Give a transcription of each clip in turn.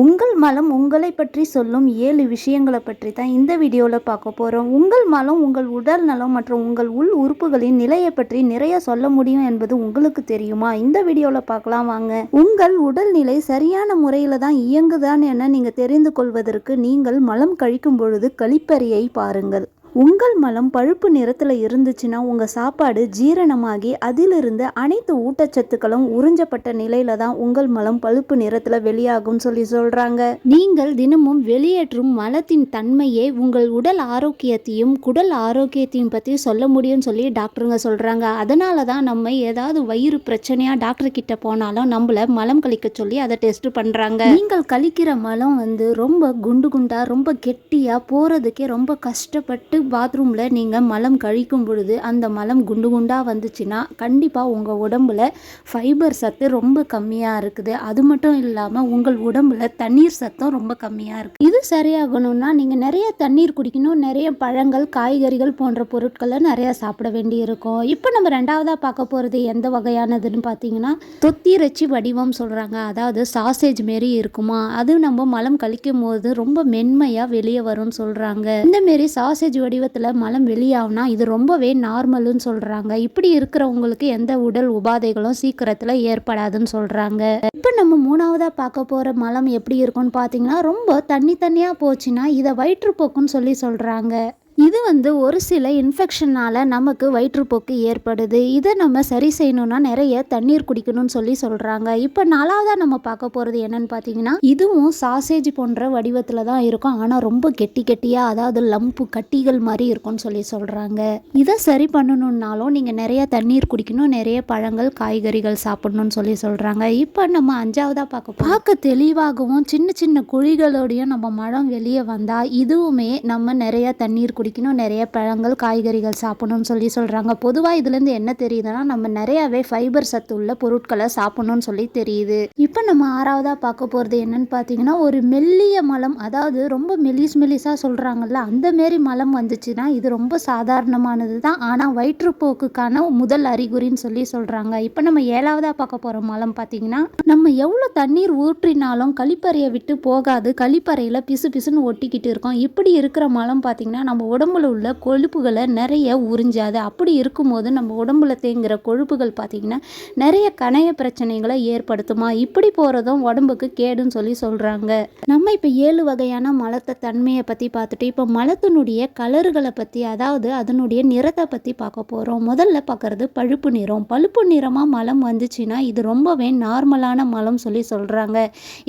உங்கள் மலம் உங்களை பற்றி சொல்லும் ஏழு விஷயங்களை பற்றி தான் இந்த வீடியோவில் பார்க்க போகிறோம் உங்கள் மலம் உங்கள் உடல் நலம் மற்றும் உங்கள் உள் உறுப்புகளின் நிலையை பற்றி நிறைய சொல்ல முடியும் என்பது உங்களுக்கு தெரியுமா? இந்த வீடியோவில் பார்க்கலாம் வாங்க. உங்கள் உடல்நிலை சரியான முறையில் தான் இயங்குதான் என நீங்கள் தெரிந்து கொள்வதற்கு நீங்கள் மலம் கழிக்கும் பொழுது கழிப்பறையை பாருங்கள். உங்கள் மலம் பழுப்பு நிறத்தில் இருந்துச்சுன்னா உங்கள் சாப்பாடு ஜீரணமாகி அதிலிருந்து அனைத்து ஊட்டச்சத்துக்களும் உறிஞ்சப்பட்ட நிலையில தான் உங்கள் மலம் பழுப்பு நிறத்தில் வெளியாகும் சொல்லி சொல்கிறாங்க நீங்கள் தினமும் வெளியேற்றும் மலத்தின் தன்மையே உங்கள் உடல் ஆரோக்கியத்தையும் குடல் ஆரோக்கியத்தையும் பற்றி சொல்ல முடியும்னு சொல்லி டாக்டருங்க சொல்கிறாங்க அதனால தான் நம்ம ஏதாவது வயிறு பிரச்சனையாக டாக்டர் கிட்ட போனாலும் நம்மள மலம் கழிக்க சொல்லி அதை டெஸ்ட் பண்ணுறாங்க நீங்கள் கழிக்கிற மலம் வந்து ரொம்ப குண்டு குண்டாக ரொம்ப கெட்டியாக போகிறதுக்கே ரொம்ப கஷ்டப்பட்டு பாத்ரூமில் நீங்கள் மலம் கழிக்கும் பொழுது அந்த மலம் குண்டு குண்டாக வந்துச்சுன்னா கண்டிப்பாக உங்கள் உடம்புல ஃபைபர் சத்து ரொம்ப கம்மியாக இருக்குது. அது மட்டும் இல்லாமல் உங்கள் உடம்புல தண்ணீர் சத்தம் ரொம்ப கம்மியாக இருக்குது இது சரியாகணும்னா நீங்கள் நிறைய தண்ணீர் குடிக்கணும். நிறைய பழங்கள் காய்கறிகள் போன்ற பொருட்களை நிறைய சாப்பிட வேண்டி இருக்கும் இப்போ நம்ம ரெண்டாவதாக பார்க்க போகிறது எந்த வகையானதுன்னு பார்த்தீங்கன்னா தொத்திரச்சி வடிவம் சொல்கிறாங்க அதாவது சாசேஜ் மாரி இருக்குமா? அது நம்ம மலம் கழிக்கும் போது ரொம்ப மென்மையாக வெளியே வரும்னு சொல்கிறாங்க இந்த மாரி சாசேஜ் வடிவத்தில் மலம் வெளியாகுனா இது ரொம்பவே நார்மல்னு சொல்கிறாங்க இப்படி இருக்கிறவங்களுக்கு எந்த உடல் உபாதைகளும் சீக்கிரத்தில் ஏற்படாதுன்னு சொல்கிறாங்க இப்போ நம்ம மூணாவதாக பார்க்க போகிற மலம் எப்படி இருக்கும்னு பார்த்தீங்கன்னா ரொம்ப தண்ணி தண்ணியாக போச்சுன்னா இதை வயிற்றுப்போக்குன்னு சொல்லி சொல்கிறாங்க இது வந்து ஒரு சில இன்ஃபெக்ஷனால் நமக்கு வயிற்றுப்போக்கு ஏற்படுது. இதை நம்ம சரி செய்யணும்னா நிறைய தண்ணீர் குடிக்கணும்னு சொல்லி சொல்கிறாங்க இப்போ நாலாவதாக நம்ம பார்க்க போகிறது என்னன்னு பார்த்தீங்கன்னா இதுவும் சாசேஜ் போன்ற வடிவத்தில் தான் இருக்கும். ஆனால் ரொம்ப கெட்டி கெட்டியாக அதாவது லம்பு கட்டிகள் மாதிரி இருக்கும்னு சொல்லி சொல்கிறாங்க இதை சரி பண்ணணுன்னாலும் நீங்கள் நிறைய தண்ணீர் குடிக்கணும் நிறைய பழங்கள் காய்கறிகள் சாப்பிடணும்னு சொல்லி சொல்கிறாங்க இப்போ நம்ம அஞ்சாவதாக பார்க்க பார்க்க தெளிவாகவும் சின்ன சின்ன குழிகளோடையும் நம்ம மழம் வெளியே வந்தால் இதுவுமே நம்ம நிறைய தண்ணீர் குடிக்கணும் நிறைய பழங்கள் காய்கறிகள் சாப்பிடணும்னு சொல்லி சொல்கிறாங்க பொதுவாக இதுலேருந்து என்ன தெரியுதுன்னா நம்ம நிறையாவே ஃபைபர் சத்து உள்ள பொருட்களை சாப்பிடணும்னு சொல்லி தெரியுது. இப்போ நம்ம ஆறாவதாக பார்க்க போகிறது என்னன்னு பார்த்தீங்கன்னா ஒரு மெல்லிய மலம் அதாவது ரொம்ப மெலிஸ் மெலிஸாக சொல்கிறாங்கல்ல அந்த மாரி மலம் வந்துச்சுன்னா இது ரொம்ப சாதாரணமானது தான். ஆனால் வயிற்றுப்போக்குக்கான முதல் அறிகுறின்னு சொல்லி சொல்கிறாங்க இப்போ நம்ம ஏழாவதாக பார்க்க போகிற மலம் பார்த்தீங்கன்னா நம்ம எவ்வளோ தண்ணீர் ஊற்றினாலும் கழிப்பறையை விட்டு போகாது. கழிப்பறையில் பிசு பிசுன்னு ஒட்டிக்கிட்டு இருக்கோம். இப்படி இருக்கிற மலம் பார்த்தீங்கன்னா நம்ம உடம்புல உள்ள கொழுப்புகளை நிறைய உறிஞ்சாது. அப்படி இருக்கும்போது நம்ம உடம்புல தேங்குகிற கொழுப்புகள் பார்த்திங்கன்னா நிறைய கணைய பிரச்சனைகளை ஏற்படுத்துமா? இப்படி போகிறதும் உடம்புக்கு கேடுன்னு சொல்லி சொல்கிறாங்க நம்ம இப்போ ஏழு வகையான மலத்தை தன்மையை பற்றி பார்த்துட்டு இப்போ மலத்தினுடைய கலர்களை பற்றி அதாவது அதனுடைய நிறத்தை பற்றி பார்க்க போகிறோம் முதல்ல பார்க்குறது பழுப்பு நிறம். பழுப்பு நிறமாக மலம் வந்துச்சுன்னா இது ரொம்பவே நார்மலான மலம் சொல்லி சொல்கிறாங்க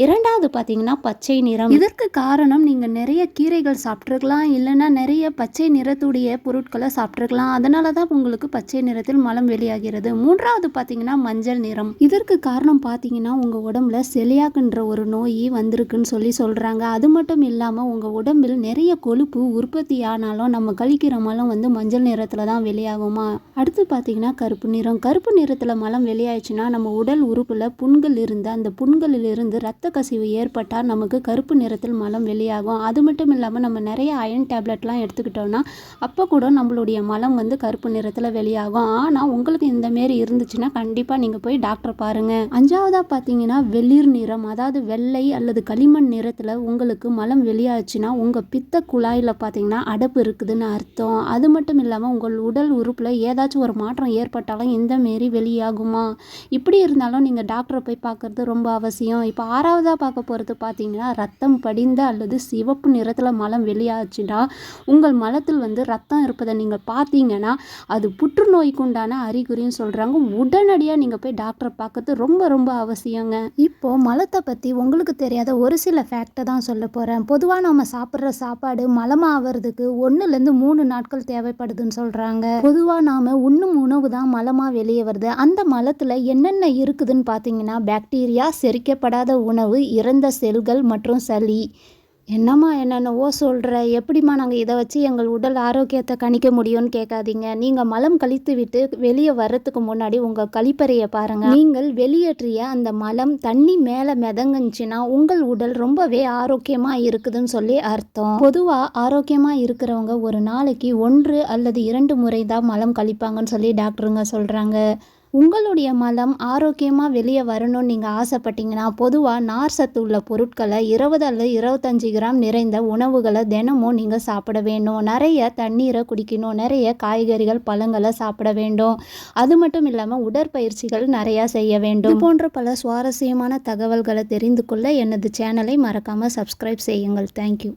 இரண்டாவது பார்த்தீங்கன்னா பச்சை நிறம். இதற்கு காரணம் நீங்கள் நிறைய கீரைகள் சாப்பிட்ருக்கலாம் இல்லைன்னா நிறைய பச்சை நிறத்துடைய பொருட்களை சாப்பிட்ருக்கலாம் அதனால தான் உங்களுக்கு பச்சை நிறத்தில் மலம் வெளியாகிறது. மூன்றாவது பார்த்தீங்கன்னா மஞ்சள் நிறம். இதற்கு காரணம் பார்த்தீங்கன்னா உங்கள் உடம்புல செலியாக்குன்ற ஒரு நோய் வந்திருக்குன்னு சொல்லி சொல்கிறாங்க அது மட்டும் இல்லாமல் உங்கள் உடம்பில் நிறைய கொழுப்பு உற்பத்தி ஆனாலும் நம்ம கழிக்கிற மலம் வந்து மஞ்சள் நிறத்தில் தான் வெளியாகுமா? அடுத்து பார்த்தீங்கன்னா கருப்பு நிறம். கருப்பு நிறத்தில் மலம் வெளியாயிடுச்சுன்னா நம்ம உடல் உறுப்பில் புண்கள் இருந்து அந்த புண்களில் இருந்து ரத்த கசிவு ஏற்பட்டால் நமக்கு கருப்பு நிறத்தில் மலம் வெளியாகும். அது மட்டும் இல்லாமல் நம்ம நிறைய அயன் டேப்லெட்லாம் எடுத்துக்கிட்டோன்னா அப்போ கூட நம்மளுடைய மலம் வந்து கருப்பு நிறத்தில் வெளியாகும். ஆனால் உங்களுக்கு இந்த மாரி இருந்துச்சுன்னா கண்டிப்பாக நீங்கள் போய் டாக்டர் பாருங்கள் அஞ்சாவதாக பார்த்தீங்கன்னா வெளிர் நிறம் அதாவது வெள்ளை அல்லது களிமண் நிறத்தில் உங்களுக்கு மலம் வெளியாச்சுன்னா உங்கள் பித்த குழாயில் பார்த்தீங்கன்னா அடப்பு இருக்குதுன்னு அர்த்தம். அது மட்டும் இல்லாமல் உங்கள் உடல் உறுப்பில் ஏதாச்சும் ஒரு மாற்றம் ஏற்பட்டாலும் இந்த மாரி வெளியாகுமா? இப்படி இருந்தாலும் நீங்கள் டாக்டரை போய் பார்க்குறது ரொம்ப அவசியம். இப்போ ஆறாவதாக பார்க்க போகிறது பார்த்தீங்கன்னா ரத்தம் படிந்த அல்லது சிவப்பு நிறத்தில் மலம் வெளியாச்சுன்னா உங்கள் மலத்தில் வந்து ரத்தம் இருப்பதை நீங்கள் பார்த்தீங்கன்னா அது புற்றுநோய்க்கு உண்டான அறிகுறின்னு சொல்கிறாங்க உடனடியாக நீங்கள் போய் டாக்டரை பார்க்கறது ரொம்ப ரொம்ப அவசியங்க. இப்போது மலத்தை பற்றி உங்களுக்கு தெரியாத ஒரு சில ஃபேக்டை தான் சொல்ல போகிறேன் பொதுவாக நம்ம சாப்பிட்ற சாப்பாடு மலமாகிறதுக்கு ஒன்றுலேருந்து மூணு நாட்கள் தேவைப்படுதுன்னு சொல்கிறாங்க பொதுவாக நாம் உண்ணும் உணவு தான் மலமாக வெளியே வருது. அந்த மலத்தில் என்னென்ன இருக்குதுன்னு பார்த்தீங்கன்னா பாக்டீரியா செரிக்கப்படாத உணவு இறந்த செல்கள் மற்றும் சளி. என்னம்மா என்னென்னவோ சொல்கிற எப்படிம்மா நாங்கள் இதை வச்சு எங்கள் உடல் ஆரோக்கியத்தை கணிக்க முடியும்னு கேட்காதீங்க. நீங்கள் மலம் கழித்து விட்டு வெளியே வர்றதுக்கு முன்னாடி உங்கள் கழிப்பறையை பாருங்கள் நீங்கள் வெளியேற்றிய அந்த மலம் தண்ணி மேலே மிதங்குச்சுன்னா உங்கள் உடல் ரொம்பவே ஆரோக்கியமாக இருக்குதுன்னு சொல்லி அர்த்தம். பொதுவாக ஆரோக்கியமாக இருக்கிறவங்க ஒரு நாளைக்கு ஒன்று அல்லது இரண்டு முறை தான் மலம் கழிப்பாங்கன்னு சொல்லி டாக்டருங்க சொல்கிறாங்க உங்களுடைய மலம் ஆரோக்கியமாக வெளியே வரணும்னு நீங்கள் ஆசைப்பட்டீங்கன்னா பொதுவாக நார் சத்து உள்ள பொருட்களை இருபது அல்லது இருபத்தஞ்சி கிராம் நிறைந்த உணவுகளை தினமும் நீங்கள் சாப்பிட வேண்டும். நிறைய தண்ணீரை குடிக்கணும். நிறைய காய்கறிகள் பழங்களை சாப்பிட வேண்டும். அது மட்டும் இல்லாமல் உடற்பயிற்சிகள் நிறையா செய்ய வேண்டும். போன்ற பல சுவாரஸ்யமான தகவல்களை தெரிந்து கொள்ள எனது சேனலை மறக்காமல் சப்ஸ்கிரைப் செய்யுங்கள். தேங்க்யூ